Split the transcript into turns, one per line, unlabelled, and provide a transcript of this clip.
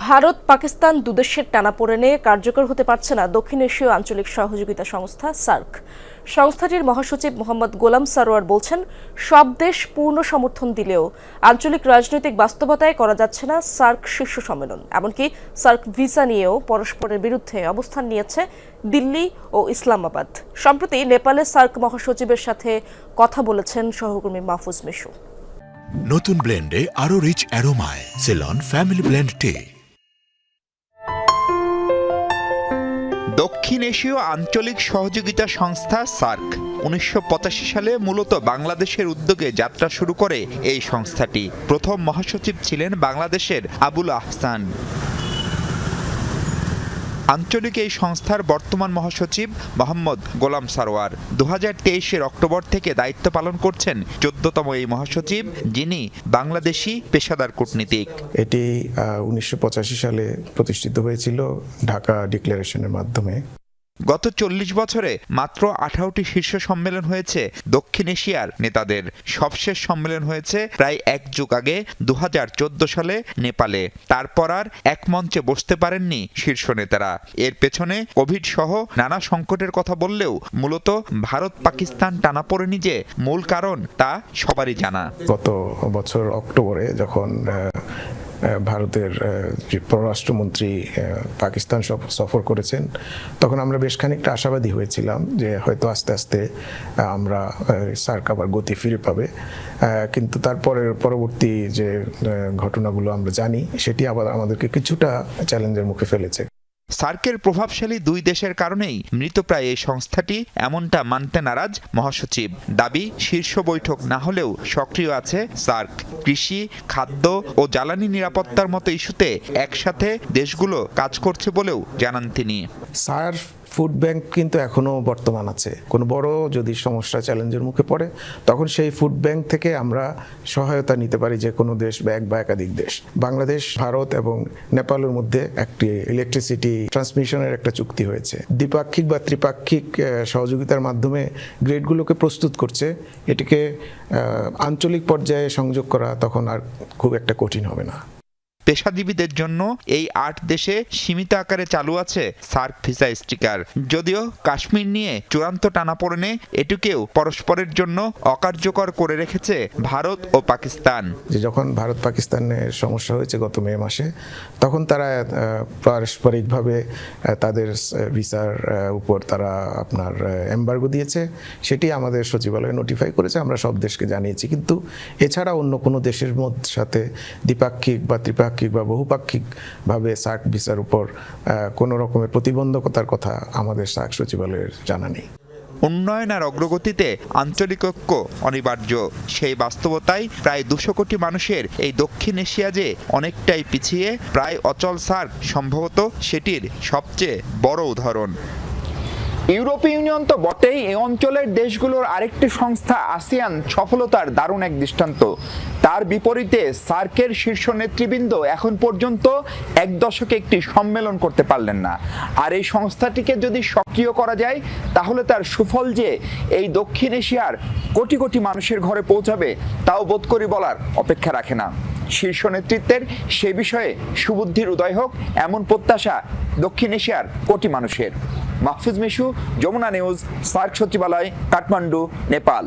ভারত, পাকিস্তান দুদেশের টানাপোড়েনে কার্যকর হতে পারছে না দক্ষিণ এশীয় আঞ্চলিক সহযোগিতা সংস্থা, সার্ক। সংস্থাটির মহাসচিব মোহাম্মদ গোলাম সারোয়ার বলছেন, সব দেশ পূর্ণ সমর্থন দিলেও আঞ্চলিক রাজনৈতিক বাস্তবতায় করা যাচ্ছে না সার্ক শীর্ষ সম্মেলন। এমনকি সার্ক ভিসা নিয়েও পরস্পরের বিরুদ্ধে অবস্থান নিয়েছে দিল্লি ও ইসলামাবাদ। সম্প্রতি নেপালে সার্ক মহাসচিবের সাথে কথা বলেছেন সহকর্মী মাহফুজ মিশু।
নতুন ব্লেন্ডে আরও রিচ অ্যারোমায়, সেলন, ফ্যামিলি ব্লেন্ড টে।
দক্ষিণ এশীয় আঞ্চলিক সহযোগিতা সংস্থা সার্ক। উনিশশো পঁচাশি সালে মূলত বাংলাদেশের উদ্যোগে যাত্রা শুরু করে এই সংস্থাটি। প্রথম মহাসচিব ছিলেন বাংলাদেশের আবুল আহসান। আঞ্চলিক এই সংস্থার বর্তমান মহাসচিব মোহাম্মদ গোলাম সারোয়ার। দু হাজার তেইশের অক্টোবর থেকে দায়িত্ব পালন করছেন চোদ্দতম এই মহাসচিব, যিনি বাংলাদেশি পেশাদার কূটনীতিক।
এটি উনিশশো পঁচাশি সালে প্রতিষ্ঠিত হয়েছিল ঢাকা ডিক্লারেশনের মাধ্যমে।
গত চল্লিশ বছরে মাত্র আঠারোটি শীর্ষ সম্মেলন হয়েছে দক্ষিণ এশিয়ার নেতাদের। সবশেষ সম্মেলন হয়েছে প্রায় এক যুগ আগে দু হাজার চোদ্দ সালে নেপালে। তারপর আর এক মঞ্চে বসতে পারেননি শীর্ষ নেতারা। এর পেছনে কোভিড সহ নানা সংকটের কথা বললেও মূলত ভারত পাকিস্তান টানাপোড়েনি যে মূল কারণ তা সবারই জানা।
গত বছর অক্টোবরে যখন ভারতের যে পররাষ্ট্রমন্ত্রী পাকিস্তান সফ- সফর করেছেন, তখন আমরা বেশ খানিকটা আশাবাদী হয়েছিলাম যে হয়তো আস্তে আস্তে আমরা সার্ক আবার গতি ফিরে পাবে। কিন্তু তারপরের পরবর্তী যে ঘটনাগুলো আমরা জানি, সেটি আবার আমাদেরকে কিছুটা চ্যালেঞ্জের মুখে ফেলেছে।
সার্কের প্রভাবশালী দুই দেশের কারণেই মৃতপ্রায় এই সংস্থাটি এমনটা মানতে নারাজ মহাসচিব। দাবি, শীর্ষ বৈঠক না হলেও সক্রিয় আছে সার্ক। কৃষি, খাদ্য ও জ্বালানি নিরাপত্তার মতো ইস্যুতে একসাথে দেশগুলো কাজ করছে বলেও জানান তিনি।
সার ফুড ব্যাংক কিন্তু এখনও বর্তমান আছে। কোনো বড় যদি সমস্যা চ্যালেঞ্জের মুখে পড়ে, তখন সেই ফুড ব্যাংক থেকে আমরা সহায়তা নিতে পারি যে কোনো দেশ বা এক বা একাধিক দেশ। বাংলাদেশ, ভারত এবং নেপালের মধ্যে একটি ইলেকট্রিসিটি ট্রান্সমিশনের একটা চুক্তি হয়েছে। দ্বিপাক্ষিক বা ত্রিপাক্ষিক সহযোগিতার মাধ্যমে গ্রেডগুলোকে প্রস্তুত করছে। এটিকে আঞ্চলিক পর্যায়ে সংযোগ করা তখন আর খুব একটা কঠিন হবে না।
পেশাজীবীদের জন্য এই আট দেশে সীমিত আকারে চালু আছে সার্ক ভিসা স্টিকার। যদিও কাশ্মীর নিয়ে চূড়ান্ত টানাপোড়েনে এটুকেও পরস্পরের জন্য অকার্যকর করে রেখেছে ভারত ও পাকিস্তান।
যে যখন ভারত পাকিস্তানের সমস্যা হয়েছে গত মে মাসে, তখন তারা পারস্পরিকভাবে তাদের ভিসার উপর তারা আপনার এম্বার্গো দিয়েছে। সেটি আমাদের সচিবালয়ে নোটিফাই করেছে, আমরা সব দেশকে জানিয়েছি। কিন্তু এছাড়া অন্য কোনো দেশের সাথে দ্বিপাক্ষিক বা ত্রিপাক্ষিক বা বহুপাক্ষিকভাবে সার্ক ভিসার উপর কোনো রকমের প্রতিবন্ধকতার কথা আমাদের সার্ক সচিবালয়ের জানা নেই।
উন্নয়ন আর অগ্রগতিতে আঞ্চলিক ঐক্য অনিবার্য। সেই বাস্তবতায় প্রায় দুশো কোটি মানুষের এই দক্ষিণ এশিয়া যে অনেকটাই পিছিয়ে, প্রায় অচল সার্ক সম্ভবত সেটির সবচেয়ে বড় উদাহরণ।
ইউরোপীয় ইউনিয়ন তো বটেই, এই অঞ্চলের দেশগুলোর আরেকটি সংস্থা আসিয়ান সফলতার দারুণ এক দৃষ্টান্ত। তার বিপরীতে সার্কের শীর্ষ নেতৃবৃন্দ এখন পর্যন্ত এক দশকে একটি সম্মেলন করতে পারলেন না। আর এই সংস্থাটিকে যদি সক্রিয় করা যায়, তাহলে তার সুফল যে এই দক্ষিণ এশিয়ার কোটি কোটি মানুষের ঘরে পৌঁছাবে, তাও বোধ করি বলার অপেক্ষা রাখে না। শীর্ষ নেতৃত্বের সে বিষয়ে সুবুদ্ধির উদয় হোক, এমন প্রত্যাশা দক্ষিণ এশিয়ার কোটি মানুষের। মাহফুজ মিশু যমুনা নিউজ সার্ক সচিবালয় কাঠমান্ডু নেপাল।